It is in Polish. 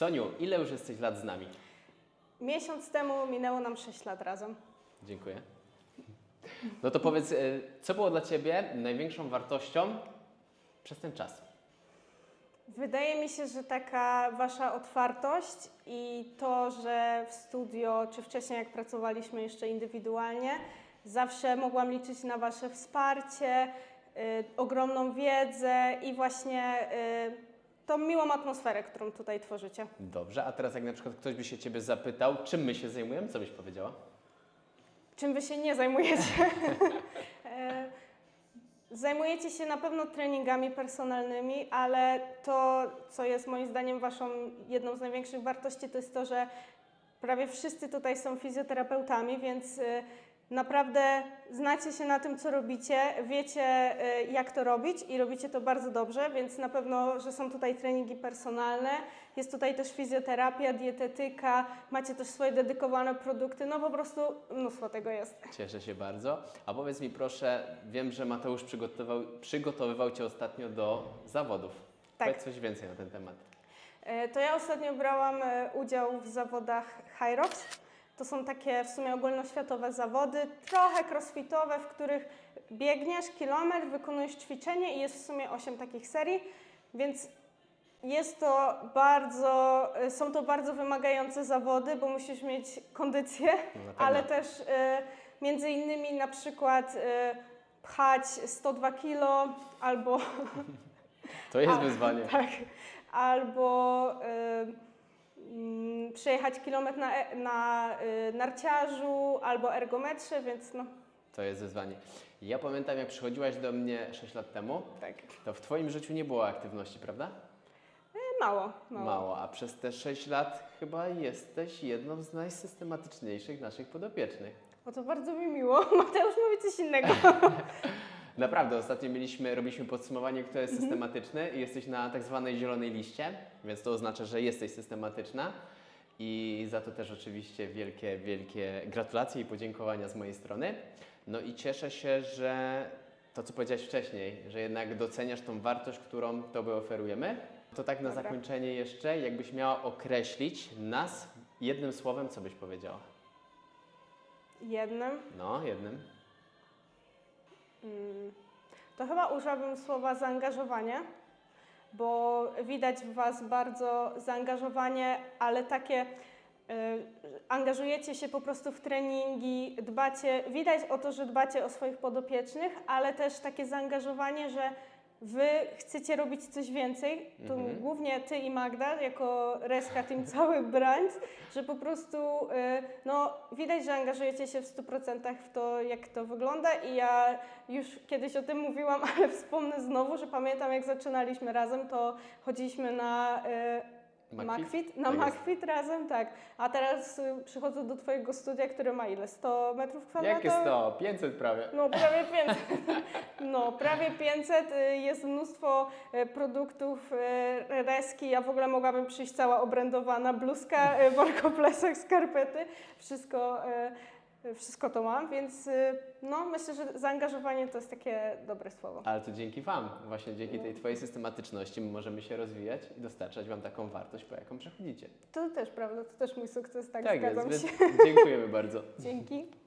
Soniu, ile już jesteś lat z nami? Miesiąc temu minęło nam 6 lat razem. Dziękuję. No to powiedz, y, co było dla Ciebie największą wartością przez ten czas? Wydaje mi się, że taka wasza otwartość i to, że w studio, czy wcześniej jak pracowaliśmy jeszcze indywidualnie, zawsze mogłam liczyć na wasze wsparcie, y, ogromną wiedzę i właśnie y, tą miłą atmosferę, którą tutaj tworzycie. Dobrze, a teraz jak na przykład ktoś by się Ciebie zapytał, czym my się zajmujemy, co byś powiedziała? Czym wy się nie zajmujecie? E, Zajmujecie się na pewno treningami personalnymi, ale to, co jest moim zdaniem waszą jedną z największych wartości, to jest to, że prawie wszyscy tutaj są fizjoterapeutami, więc y, naprawdę znacie się na tym, co robicie, wiecie, y, jak to robić i robicie to bardzo dobrze, więc na pewno, że są tutaj treningi personalne, jest tutaj też fizjoterapia, dietetyka, macie też swoje dedykowane produkty, no po prostu mnóstwo tego jest. Cieszę się bardzo. A powiedz mi proszę, wiem, że Mateusz przygotował, przygotowywał Cię ostatnio do zawodów. Tak. Powiedz coś więcej na ten temat. E, To ja ostatnio brałam e, udział w zawodach Hyrox. To są takie w sumie ogólnoświatowe zawody, trochę crossfitowe, w których biegniesz kilometr, wykonujesz ćwiczenie i jest w sumie 8 takich serii, więc jest to bardzo, są to bardzo wymagające zawody, bo musisz mieć kondycję, No ale też e, między innymi na przykład e, pchać 102 kilo albo To jest wyzwanie. tak. Albo y, przejechać kilometr na, e- na y, narciarzu, albo ergometrze, więc no To jest wyzwanie. Ja pamiętam, jak przychodziłaś do mnie 6 lat temu, tak. to w Twoim życiu nie było aktywności, prawda? Mało, mało. Mało, a przez te 6 lat chyba jesteś jedną z najsystematyczniejszych naszych podopiecznych. O to bardzo mi miło. Mateusz mówi coś innego. Naprawdę, ostatnio mieliśmy, robiliśmy podsumowanie, kto Mhm. jest systematyczny i jesteś na tak zwanej zielonej liście, więc to oznacza, że jesteś systematyczna i za to też oczywiście wielkie, wielkie gratulacje i podziękowania z mojej strony. No i cieszę się, że to, co powiedziałeś wcześniej, że jednak doceniasz tą wartość, którą Tobie oferujemy. To tak na Dobra. zakończenie jeszcze, jakbyś miała określić nas jednym słowem, co byś powiedziała? Jednym. No, jednym. Mm, To chyba użyłabym słowa zaangażowanie, bo widać w Was bardzo zaangażowanie, ale takie y, angażujecie się po prostu w treningi, dbacie, widać o to, że dbacie o swoich podopiecznych, ale też takie zaangażowanie, że Wy chcecie robić coś więcej, to Mhm. głównie Ty i Magda, jako Reska Team cały brand, że po prostu y, no, widać, że angażujecie się w 100% w to, jak to wygląda i ja już kiedyś o tym mówiłam, ale wspomnę znowu, że pamiętam jak zaczynaliśmy razem, to chodziliśmy na McFit, na Tak jest. McFit razem, tak. A teraz y, przychodzę do Twojego studia, które ma ile? 100 metrów kwadratowych? Jakie 100? 500 prawie. No prawie 500. No prawie 500. y, Jest mnóstwo y, produktów y, Reski. Ja w ogóle mogłabym przyjść cała obrędowana. Bluzka, y, workoplesek, skarpety. Wszystko, y, wszystko to mam, więc y, no myślę, że zaangażowanie to jest takie dobre słowo. Ale to dzięki Wam, właśnie dzięki tej Twojej systematyczności my możemy się rozwijać i dostarczać Wam taką wartość, po jaką przechodzicie. To też prawda, to też mój sukces, tak, jest, zgadzam więc się. dziękujemy bardzo. Dzięki.